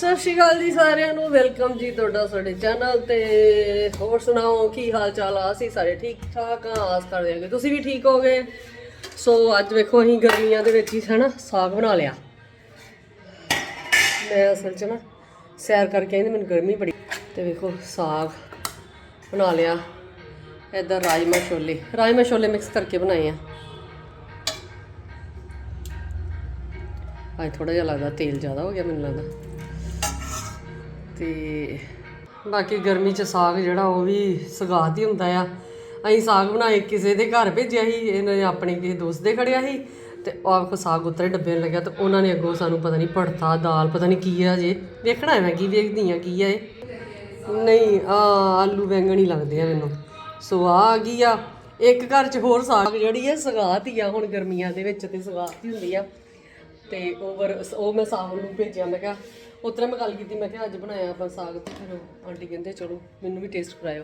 ਸਤਿ ਸ਼੍ਰੀ ਅਕਾਲ ਜੀ ਸਾਰਿਆਂ ਨੂੰ, ਵੈਲਕਮ ਜੀ ਤੁਹਾਡਾ ਸਾਡੇ ਚੈਨਲ ਤੇ। ਹੋਰ ਸੁਣਾਓ, ਕੀ ਹਾਲ ਚਾਲ ਆ? ਅਸੀਂ ਸਾਰੇ ਠੀਕ ਠਾਕ ਆ, ਆਸ ਕਰਦੇ ਹਾਂ ਕਿ ਤੁਸੀਂ ਵੀ ਠੀਕ ਹੋਗੇ ਸੋ ਅੱਜ ਵੇਖੋ, ਅਸੀਂ ਗਰਮੀਆਂ ਦੇ ਵਿੱਚ ਹੀ ਹਨਾ, ਸਾਗ ਬਣਾ ਲਿਆ। ਮੈਂ ਅਸਲ 'ਚ ਨਾ ਸੈਰ ਕਰਕੇ ਆਈ ਮੈਨੂੰ ਗਰਮੀ ਬੜੀ। ਤੇ ਵੇਖੋ, ਸਾਗ ਬਣਾ ਲਿਆ। ਇਦਾਂ ਰਾਜਮਾ ਛੋਲੇ। ਰਾਜਮਾ ਛੋਲੇ ਮਿਕਸ ਕਰਕੇ ਬਣਾਏ ਆ। ਅੱਜ ਥੋੜਾ ਜਿਹਾ ਲੱਗਦਾ ਤੇਲ ਜ਼ਿਆਦਾ ਹੋ ਗਿਆ, ਮੈਨੂੰ ਲੱਗਦਾ। ਤੇ ਬਾਕੀ ਗਰਮੀ 'ਚ ਸਾਗ ਜਿਹੜਾ ਉਹ ਵੀ ਸਗਾਤ ਹੀ ਹੁੰਦਾ ਆ। ਅਸੀਂ ਸਾਗ ਬਣਾਏ, ਕਿਸੇ ਦੇ ਘਰ ਭੇਜਿਆ ਸੀ, ਇਹਨਾਂ ਨੇ ਆਪਣੇ ਕਿਸੇ ਦੋਸਤ ਦੇ ਖੜਿਆ ਸੀ ਤੇ ਆਪ ਸਾਗ ਉਤਰੇ ਡੱਬੇ ਨੂੰ ਲੱਗਿਆ ਤੇ ਉਹਨਾਂ ਨੇ ਅੱਗੋਂ ਸਾਨੂੰ ਪਤਾ ਨਹੀਂ ਭੜਤਾ ਦਾਲ ਪਤਾ ਨਹੀਂ ਕੀ ਆ ਜੇ। ਵੇਖਣਾ ਹੈ ਮੈਂ ਕੀ ਵੇਖਦੀ ਆ ਕੀ ਆ ਇਹ। ਨਹੀਂ, ਆ ਆਲੂ ਬੈਂਗਣ ਹੀ ਲੱਗਦੇ ਆ ਮੈਨੂੰ। ਸੋ ਆ ਆ ਗਈ ਆ। ਇੱਕ ਘਰ 'ਚ ਹੋਰ ਸਾਗ ਜਿਹੜੀ ਹੈ ਸਗਾਤ ਹੀ ਆ ਹੁਣ ਗਰਮੀਆਂ ਦੇ ਵਿੱਚ ਤੇ ਸਗਾਤ ਹੀ ਹੁੰਦੀ ਆ। ਤੇ ਓਵਰ ਉਹ ਮੈਂ ਸਾਗ ਨੂੰ ਭੇਜਿਆ, ਮੈਂ ਕਿਹਾ ਉਤਰਾ ਮੈਂ ਗੱਲ ਕੀਤੀ ਮੈਂ ਕਿਹਾ ਅੱਜ ਬਣਾਇਆ ਆਪਾਂ ਸਾਗ ਤੇ ਫਿਰ ਆਂਟੀ ਕਹਿੰਦੇ ਚਲੋ ਮੈਨੂੰ ਵੀ ਟੇਸਟ ਕਰਾਇਓ।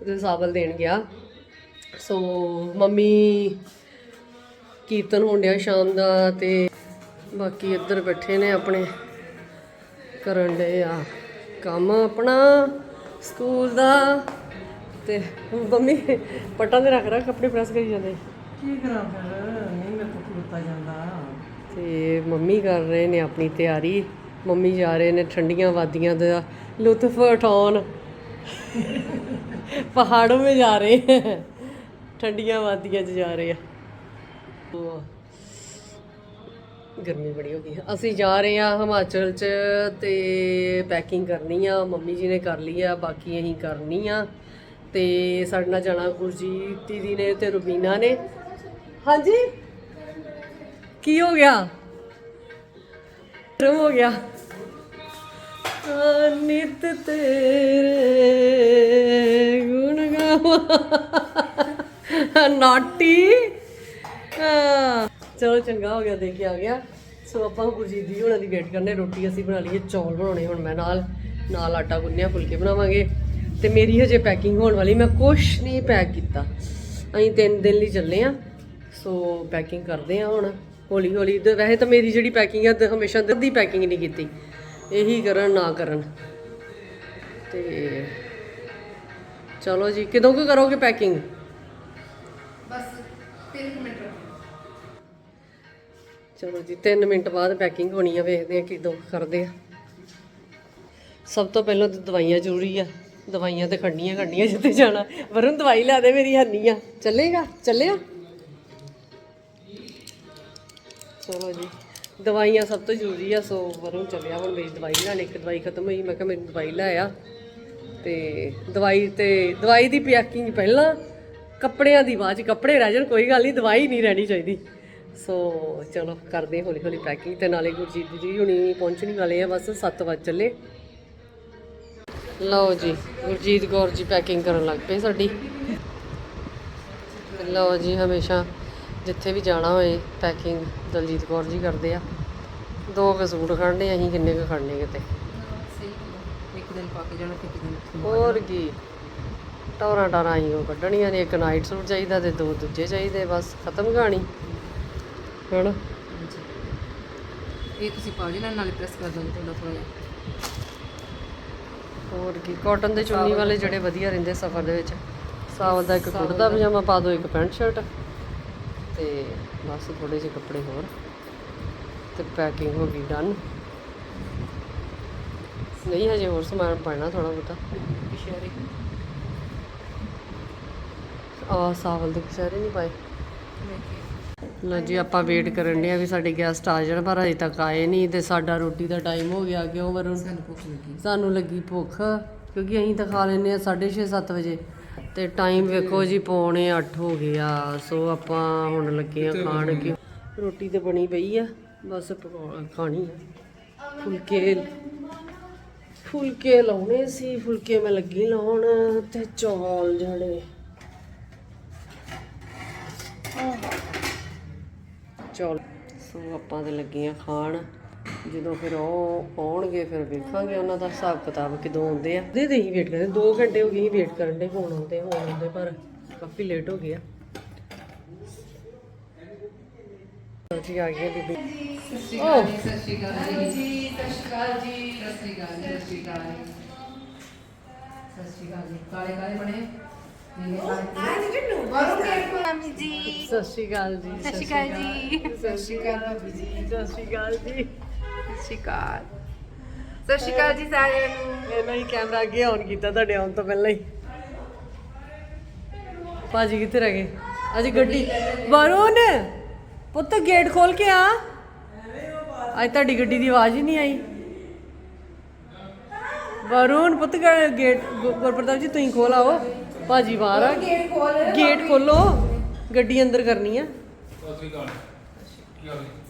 ਉਹਦੇ ਸਾਬਲ ਦੇਣ ਗਿਆ। ਸੋ ਮੰਮੀ ਕੀਰਤਨ ਹੋਣ ਡਿਆ ਸ਼ਾਮ ਦਾ ਤੇ ਬਾਕੀ ਇੱਧਰ ਬੈਠੇ ਨੇ ਆਪਣੇ। ਕਰਨ ਦੇ ਆ ਕੰਮ ਆਪਣਾ ਸਕੂਲ ਦਾ ਤੇ ਮੰਮੀ ਪਟਾਂ ਦੇ ਰੱਖ ਰੱਖ ਕੱਪੜੇ ਪ੍ਰੈਸ ਕਰੀ ਜਾਂਦੇ। ਕੀ ਕਰਾਂ ਫਿਰ? ਨਹੀਂ ਮੇਰੇ ਤੋਂ ਖਲੋਤਾ ਜਾਂਦਾ। ਤੇ ਮੰਮੀ ਕਰ ਰਹੇ ਨੇ ਆਪਣੀ ਤਿਆਰੀ। ਮੰਮੀ ਜਾ ਰਹੇ ਨੇ, ਠੰਡੀਆਂ ਵਾਦੀਆਂ ਦਾ, ਲੁਤਫ ਉਠਾਉਣ। ਪਹਾੜੋਂ में ਜਾ ਰਹੇ ਹੈ। ਠੰਡੀਆਂ ਵਾਦੀਆਂ 'ਚ ਜਾ ਰਹੇ ਆ। ਗਰਮੀ ਬੜੀ ਹੋ ਗਈ ਅਸੀਂ ਜਾ ਰਹੇ ਆ ਹਿਮਾਚਲ 'ਚ ਤੇ ਪੈਕਿੰਗ ਕਰਨੀ ਆ, ਮੰਮੀ ਜੀ ਨੇ ਕਰ ਲਈ ਆ, ਬਾਕੀ ਅਸੀਂ ਕਰਨੀ ਆ। ਤੇ ਸਾਡੇ ਨਾਲ ਜਾਣਾ ਗੁਰਜੀਤ ਦੀਦੀ ਨੇ ਤੇ ਰੁਬੀਨਾ ਨੇ। ਹਾਂਜੀ? ਕੀ ਹੋ ਗਿਆ? ਟਰਮ ਹੋ ਗਿਆ। ਨਿਤ ਤੇਰੇ ਗੁਣ ਗਾਵਾਂ। ਨਾਟੀ। ਚਲੋ ਚੰਗਾ ਹੋ ਗਿਆ, ਦੇਖ ਕੇ ਆ ਗਿਆ। ਸੋ ਆਪਾਂ ਗੁਰਜੀਤ ਦੀ ਹੋਣਾ ਦੀ ਵੇਟ ਕਰਨੇ ਰੋਟੀ ਅਸੀਂ ਬਣਾ ਲਈਏ, ਚੌਲ ਬਣਾਉਣੇ ਹੁਣ ਮੈਂ ਨਾਲ। ਨਾਲ ਆਟਾ ਗੁੰਨਿਆ, ਫੁਲਕੇ ਬਣਾਵਾਂਗੇ। ਤੇ ਮੇਰੀ ਹਜੇ ਪੈਕਿੰਗ ਹੋਣ ਵਾਲੀ, ਮੈਂ ਕੁਛ ਨਹੀਂ ਪੈਕ ਕੀਤਾ। ਅਸੀਂ ਤਿੰਨ ਦਿਨ ਲਈ ਚੱਲੇ ਆ। ਸੋ ਪੈਕਿੰਗ ਕਰਦੇ ਆ ਹੁਣ। ਹੌਲੀ ਹੌਲੀ। ਤੇ ਵੈਸੇ ਤਾਂ ਮੇਰੀ ਜਿਹੜੀ ਪੈਕਿੰਗ ਆ ਤੇ ਹਮੇਸ਼ਾ ਦੀ ਪੈਕਿੰਗ ਨਹੀਂ ਕੀਤੀ। ਇਹੀ ਕਰਨ ਨਾ ਕਰਨ। ਤੇ ਚਲੋ ਜੀ ਕਦੋਂ ਕੁ ਕਰੋਗੇ ਪੈਕਿੰਗ ਚਲੋ ਜੀ 3 ਮਿੰਟ ਬਾਅਦ ਪੈਕਿੰਗ ਹੋਣੀ ਆ ਵੇਖਦੇ ਆ ਕਿਦੋਂ ਕਰਦੇ ਆ। ਸਭ ਤੋਂ ਪਹਿਲਾਂ ਤਾਂ ਦਵਾਈਆਂ ਜ਼ਰੂਰੀ ਆ। ਦਵਾਈਆਂ ਤੇ ਖੜਨੀਆਂ ਖੜਨੀਆਂ ਜਿੱਥੇ ਜਾਣਾ। ਵਰੁਣ ਦਵਾਈ ਲਿਆ ਦੇ ਮੇਰੀ ਹੰਨੀ ਆ। ਚੱਲੇਗਾ? ਚੱਲਿਆ? ਚਲੋ ਜੀ। ਦਵਾਈਆਂ ਸਭ ਤੋਂ ਜ਼ਰੂਰੀ ਆ, ਸੋ ਵਰੁਣ ਚੱਲਿਆ ਹੁਣ ਮੇਰੀ ਦਵਾਈ ਲੈਣ। ਇੱਕ ਦਵਾਈ ਖਤਮ ਹੋਈ, ਮੈਂ ਕਿਹਾ ਮੈਨੂੰ ਦਵਾਈ ਲੈ ਆ। ਤੇ ਦਵਾਈ ਤੇ ਦਵਾਈ ਦੀ ਪੈਕਿੰਗ ਪਹਿਲਾਂ, ਕੱਪੜਿਆਂ ਦੀ ਬਾਅਦ ਚ ਕੱਪੜੇ ਰਹਿ ਜਾਣ, ਕੋਈ ਗੱਲ ਨਹੀਂ ਦਵਾਈ ਨਹੀਂ ਰਹਿਣੀ ਚਾਹੀਦੀ। ਸੋ ਚਲੋ, ਕਰਦੇ ਹੌਲੀ ਹੌਲੀ ਪੈਕਿੰਗ ਤੇ ਨਾਲੇ ਗੁਰਜੀਤ ਜੀ ਹੁਣੀ ਪਹੁੰਚਣ ਵਾਲੇ ਆ, ਬਸ 7 ਵਜੇ ਚੱਲੇ। ਲਓ ਜੀ, ਗੁਰਜੀਤ ਕੌਰ ਜੀ ਪੈਕਿੰਗ ਕਰਨ ਲੱਗ ਪਏ ਸਾਡੀ। ਲਓ ਜੀ, ਹਮੇਸ਼ਾ ਜਿੱਥੇ ਵੀ ਜਾਣਾ ਹੋਏ ਪੈਕਿੰਗ ਦਲਜੀਤ ਕੌਰ ਜੀ ਕਰਦੇ ਆ। ਦੋ ਕੁ ਸੂਟ ਖੜਨੇ ਅਸੀਂ ਕਿੰਨੇ ਕੁ ਖੜਨੇ ਕਿਤੇ। ਇੱਕ ਦਿਨ ਪਾ ਕੇ ਜਾਣਾ ਤੇ ਇੱਕ ਦਿਨ ਹੋਰ ਕੀ। ਟੌਰਾਂ ਟਾਰਾਂ ਹੀ ਉਹ ਕੱਢਣੀਆਂ ਨੇ ਇੱਕ ਨਾਈਟ ਸੂਟ ਚਾਹੀਦਾ ਤੇ ਦੋ ਦੂਜੇ ਚਾਹੀਦੇ ਬਸ ਖਤਮ ਕਹਾਣੀ। ਹੁਣ ਇਹ ਤੁਸੀਂ ਪਾ ਜਾਣਾ ਨਾਲੇ ਪ੍ਰੈਸ ਕਰ ਦਾਂਗੇ ਤੁਹਾਡਾ ਥੋੜਾ ਹੋਰ ਕੀ ਕਾਟਨ ਦੇ ਚੁੰਨੀ ਵਾਲੇ ਜਿਹੜੇ ਵਧੀਆ ਰਹਿੰਦੇ ਸਫਰ ਦੇ ਵਿੱਚ। ਸਾਵਲ ਦਾ ਇੱਕ ਕੁੜਤਾ ਪਜਾਮਾ ਪਾ ਦਿਓ ਇੱਕ ਪੈਂਟ ਸ਼ਰਟ। ਤੇ ਬਸ ਥੋੜੇ ਜਿਹੇ ਕੱਪੜੇ ਹੋਰ ਤੇ ਪੈਕਿੰਗ ਹੋ ਗਈ ਡਨ ਨਹੀਂ ਹਜੇ ਹੋਰ ਸਮਾਨ ਪਾਣਾ ਥੋੜਾ ਬਹੁਤਾ। ਇਸ਼ਾਰੇ ਆ ਸਾਵਲ ਦੇ ਕਚਹਿਰੇ ਨਹੀਂ ਪਾਏ। ਲੋ ਜੀ ਆਪਾਂ ਵੇਟ ਕਰਨ ਦੇ ਆ ਵੀ ਸਾਡੇ ਗੈਸਟ ਆ ਜਾਣ ਪਰ ਅਜੇ ਤੱਕ ਆਏ ਨਹੀਂ ਤੇ ਸਾਡਾ ਰੋਟੀ ਦਾ ਟਾਈਮ ਹੋ ਗਿਆ ਕਿਉਂ? ਵਰੁਣ ਸਾਨੂੰ ਭੁੱਖ ਲੱਗੀ। ਸਾਨੂੰ ਲੱਗੀ ਭੁੱਖ ਕਿਉਂਕਿ ਅਸੀਂ ਤਾਂ ਖਾ ਲੈਂਦੇ ਆ 6:30 7 ਵਜੇ। ਤੇ ਟਾਈਮ ਵੇਖੋ ਜੀ ਪੌਣੇ 8 ਹੋ ਗਿਆ ਸੋ ਆਪਾਂ ਹੁਣ ਲੱਗੇ ਆ ਖਾਣ ਕਿ ਰੋਟੀ ਤੇ ਬਣੀ ਪਈ ਆ ਬਸ ਪਕਾ- ਖਾਣੀ ਆ। ਫੁਲਕੇ ਫੁਲਕੇ ਲਾਉਣੇ ਸੀ ਫੁਲਕੇ ਮੈਂ ਲੱਗੀ ਲਾਉਣ ਤੇ ਚੌਲ ਜਿਹੜੇ। ਚੌਲ। ਸੋ ਆਪਾਂ ਤੇ ਲੱਗੇ ਆ ਖਾਣ। ਜਦੋਂ ਫਿਰ ਉਹ ਆਉਣਗੇ ਫਿਰ ਵੇਖਾਂਗੇ ਉਹਨਾਂ ਦਾ ਹਿਸਾਬ ਕਿਤਾਬ ਕਿਦੋਂ ਆਉਂਦੇ ਆ ਦੇ ਦੇ ਹੀ ਵੇਟ ਕਰਦੇ 2 ਘੰਟੇ ਹੋ ਗਏ ਹੀ ਵੇਟ ਕਰਨ ਦੇ ਹੁਣ ਆਉਂਦੇ ਹੁਣ ਆਉਂਦੇ ਪਰ ਕਾਫੀ ਲੇਟ ਹੋ ਗਏ ਆ ਜੀ ਆ ਗਈ ਬੀਬੀ ਸਤਿ ਸ਼੍ਰੀ ਅਕਾਲ ਜੀ ਸਤਿ ਸ਼੍ਰੀ ਅਕਾਲ ਜੀ ਸਤਿ ਸ਼੍ਰੀ ਅਕਾਲ ਜੀ ਸਤਿ ਸ਼੍ਰੀ ਅਕਾਲ ਜੀ ਸਤਿ ਸ਼੍ਰੀ ਅਕਾਲ ਜੀ ਸਤਿ ਸ਼੍ਰੀ ਅਕਾਲ ਜੀ ਕਾਲੇ ਕਾਲੇ ਬਣੇ ਨੀਲੇ ਕਾਲੇ ਬਾਰੋਂ ਗੇਟ ਕੋਲ ਮਾਮੀ ਜੀ ਸਤਿ ਸ਼੍ਰੀ ਅਕਾਲ ਜੀ ਸਤਿ ਸ਼੍ਰੀ ਅਕਾਲ ਜੀ ਸਤਿ ਸ਼੍ਰੀ ਅਕਾਲ ਭਾਬੀ ਜੀ ਸਤਿ ਸ਼੍ਰੀ ਅਕਾਲ ਜੀ ਸਤਿ ਸ਼੍ਰੀ ਅਕਾਲ ਸਤਿ ਸ਼੍ਰੀ ਅਕਾਲ ਜੀ ਸਾਰਿਆਂ ਨੂੰ। ਇਹਨਾਂ ਹੀ ਕੈਮਰਾ ਅੱਗੇ ਆਨ ਕੀਤਾ ਤੁਹਾਡੇ ਆਉਣ ਤੋਂ ਪਹਿਲਾਂ ਹੀ। ਭਾਜੀ ਕਿੱਥੇ ਰਹਿ ਗਏ? ਅਜੀ ਗੱਡੀ ਵਰੁਣ! ਪੁੱਤ ਗੇਟ ਖੋਲ ਕੇ ਆ। ਅੱਜ ਤੁਹਾਡੀ ਗੱਡੀ ਦੀ ਆਵਾਜ਼ ਹੀ ਨਹੀਂ ਆਈ। ਵਰੁਣ ਪੁੱਤ ਗੇਟ ਗੁਰਪ੍ਰਤਾਪ ਜੀ ਤੁਸੀਂ ਖੋਲ ਆਓ। ਭਾਜੀ ਬਾਹਰ ਆ। ਗੇਟ ਖੋਲ। ਗੇਟ ਖੋਲੋ। ਗੱਡੀ ਅੰਦਰ ਕਰਨੀ ਆ। ਸਤਿ ਸ਼੍ਰੀ ਅਕਾਲ। ਕੀ ਹਾਲ ਹੈ?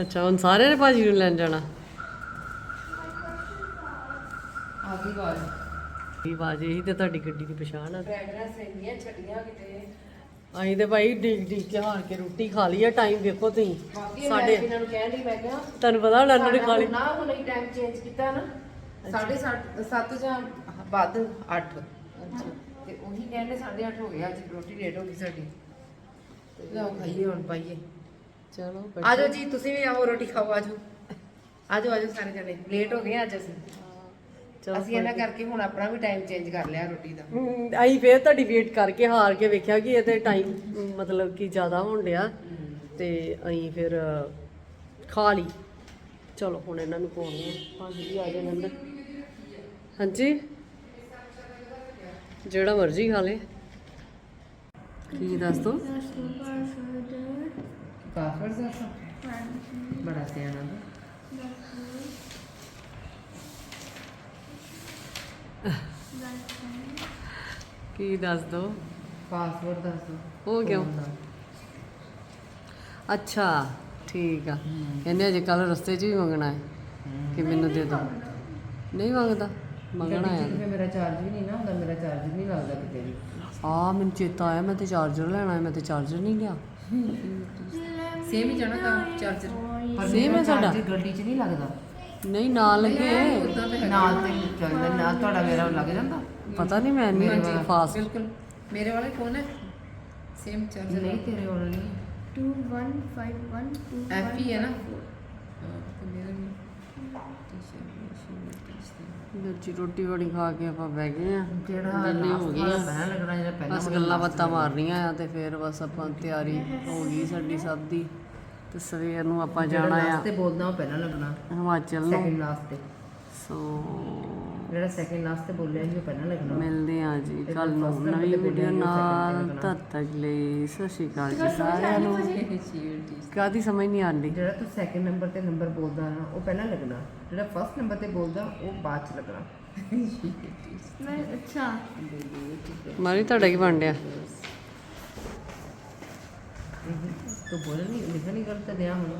ਅੱਛਾ ਹੁਣ ਸਾਰਿਆਂ ਨੇ ਭਾਜੀ ਨੂੰ ਲੈਣ ਜਾਣਾ? ਆ ਗਈ ਬਾਤ ਇਹ ਆਵਾਜ਼ ਇਹੀ ਤੇ ਤੁਹਾਡੀ ਗੱਡੀ ਦੀ ਪਛਾਣ ਆ। ਬੈਗਰਾਂ ਸੈਂਦੀਆਂ ਛੱਡੀਆਂ ਕਿਤੇ। ਅਸੀਂ ਤੇ ਭਾਈ ਡੀਕ ਡੀਕ ਕੇ ਹਾਰ ਕੇ ਰੋਟੀ ਖਾ ਲਈ ਆ ਟਾਈਮ ਵੇਖੋ ਤੁਸੀਂ। ਸਾਡੇ ਇਹਨਾਂ ਨੂੰ ਕਹਿਣ ਦੀ ਮੈਂ ਕਿਹਾ ਤੁਹਾਨੂੰ ਪਤਾ ਹੁਣ ਇਹਨਾਂ ਨੇ ਖਾ ਲਈ। ਨਾ ਹੁਣ ਇਹ ਟਾਈਮ ਚੇਂਜ ਕੀਤਾ ਨਾ ਸਾਢੇ 7 ਜਾਂ ਵੱਧ 8 ਤੇ ਉਹੀ ਕਹਿੰਦੇ 8:30 ਹੋ ਗਿਆ ਅੱਜ ਰੋਟੀ ਲੇਟ ਹੋ ਗਈ ਸਾਡੀ। ਲਓ ਖਾਈਏ ਹੁਣ ਪਾਈਏ। ਚਲੋ ਆਜੋ ਜੀ ਤੁਸੀਂ ਵੀ ਆਓ ਰੋਟੀ ਖਾਓ ਆਜੋ। ਆਜੋ ਆਜੋ ਸਾਰੇ ਜਣੇ। ਲੇਟ ਹੋ ਗਏ ਅੱਜ ਅਸੀਂ। ਚਲੋ ਅਸੀਂ ਇਹਨਾਂ ਕਰਕੇ ਹੁਣ ਆਪਣਾ ਵੀ ਟਾਈਮ ਚੇਂਜ ਕਰ ਲਿਆ ਰੋਟੀ ਦਾ। ਹਮ, ਅਸੀਂ ਫੇਰ ਤੁਹਾਡੀ ਵੇਟ ਕਰਕੇ ਹਾਰ ਕੇ ਵੇਖਿਆ ਕਿ ਇਹ ਤੇ ਟਾਈਮ ਮਤਲਬ ਕਿ ਜ਼ਿਆਦਾ ਹੋਣ ਡਿਆ। ਤੇ ਅਸੀਂ ਫਿਰ ਅ, ਖਾ ਲਈ। ਚਲੋ ਹੁਣ ਇਹਨਾਂ ਨੂੰ ਪਾਉਣੀ ਹੈ। ਭਾਜੀ ਵੀ ਆ ਜਾਣ ਅੰਦਰ। ਹਾਂਜੀ? ਜਿਹੜਾ ਮਰਜ਼ੀ ਖਾ ਲੇ। ਕੀ ਦੱਸ ਦੋ? ਕਾਫਰ ਦਾ ਬੜਾ ਸਿਆਣਾ ਦਾ ਕੀ ਦੱਸ ਦੋ? ਪਾਸਵਰਡ ਦੱਸ ਦਿਓ ਉਹ ਕਿਉਂ ਫੋਨ ਦਾ। ਅੱਛਾ ਠੀਕ ਆ। ਕਹਿੰਦੇ ਅਜੇ ਕੱਲ ਰਸਤੇ 'ਚ ਵੀ ਮੰਗਣਾ ਹੈ ਕਿ ਮੈਨੂੰ ਦੇ ਦੋ। ਨਹੀਂ ਮੰਗਦਾ। ਮੰਗਣਾ ਹੈ। ਮੇਰਾ ਚਾਰਜ ਵੀ ਨਹੀਂ ਨਾ ਹੁੰਦਾ ਮੇਰਾ ਚਾਰਜ ਨਹੀਂ ਲੱਗਦਾ ਕਿਤੇ ਵੀ। ਆ ਮੈਨੂੰ ਚੇਤਾ ਆਇਆ ਮੈਂ ਤੇ ਚਾਰਜਰ ਲੈਣਾ ਹੈ ਮੈਂ ਤੇ ਚਾਰਜਰ ਨਹੀਂ ਲਿਆ। ਸੇਮ ਹੀ ਜਾਣਾ ਤਾਂ ਚਾਰਜਰ ਪਰ Same ਹੈ ਮੇਰਾ ਸਾਡਾ। charger ਗੱਡੀ 'ਚ ਨਹੀਂ ਲੱਗਦਾ। ਨਹੀਂ ਨਾਲ ਲੱਗੇ। ਨਾਲ ਤੇ ਚੱਲਦਾ ਨਾਲ ਤੁਹਾਡਾ ਮੇਰਾ ਲੱਗ ਜਾਂਦਾ। ਪਤਾ ਨਹੀਂ ਮੈਂ ਨਹੀਂ ਫਾਸਟ ਬਿਲਕੁਲ। ਮੇਰੇ ਵਾਲੇ ਫੋਨ ਹੈ। ਸੇਮ ਚਾਰਜਰ ਨਹੀਂ ਤੇਰੇ ਵਾਲਾ ਨਹੀਂ। 2151 ਐਫ ਹੀ ਹੈ ਨਾ ਜੀ ਰੋਟੀ ਵੜੀ ਖਾ ਕੇ ਆਪਾਂ ਬਹਿ ਗਏ ਆ। ਜਿਹੜਾ ਵਿਹਲੇ ਹੋ ਆ। ਬਹਿਣ ਲੱਗਣਾ ਜਿਹੜਾ ਪਹਿਲਾਂ ਬਸ ਗੱਲਾਂ ਬਾਤਾਂ ਮਾਰਨੀਆਂ ਆ ਤੇ ਫਿਰ ਬਸ ਆਪਾਂ ਤਿਆਰੀ ਹੋ ਗਈ ਸਾਡੀ ਸਭ ਦੀ। ਤੇ ਸਵੇਰ ਨੂੰ ਆਪਾਂ ਜਾਣਾ ਆ। ਤੇ ਬੋਲਦਾ ਉਹ ਪਹਿਲਾਂ ਲੱਗਣਾ। ਹਿਮਾਚਲ ਨੂੰ। ਸੈਕਿੰਡ ਲਾਸਟ ਤੇ। ਸੋ ਜਿਹੜਾ ਸੈਕਿੰਡ ਲਾਸਟ ਤੇ ਬੋਲਿਆ ਸੀ ਉਹ ਪਹਿਲਾਂ ਲੱਗਣਾ ਮਿਲਦੇ ਆ ਜੀ ਕੱਲ ਨੂੰ ਨਵੀਂ ਵੀਡੀਓ ਨਾਲ ਤਦ ਤੱਕ ਲਈ। ਸਤਿ ਸ਼੍ਰੀ ਅਕਾਲ ਜੀ ਸਾਰਿਆਂ ਨੂੰ। ਕਾਦੀ ਸਮਝ ਨਹੀਂ ਆਉਂਦੀ? ਜਿਹੜਾ ਤੂੰ ਸੈਕਿੰਡ ਨੰਬਰ ਤੇ ਨੰਬਰ ਬੋਲਦਾ ਨਾ ਉਹ ਪਹਿਲਾਂ ਲੱਗਣਾ ਜਿਹੜਾ ਫਸਟ ਨੰਬਰ ਤੇ ਬੋਲਦਾ ਉਹ ਬਾਅਦ ਚ ਲੱਗਣਾ ਮੈਂ ਅੱਛਾ। ਮਾਰੀ ਤੁਹਾਡਾ ਕੀ ਬਣ ਡਿਆ ਤੂੰ ਬੋਲ ਨਹੀਂ ਲਿਖਣ ਨਹੀਂ ਗਲਤ ਦਿਆ ਹੁਣ।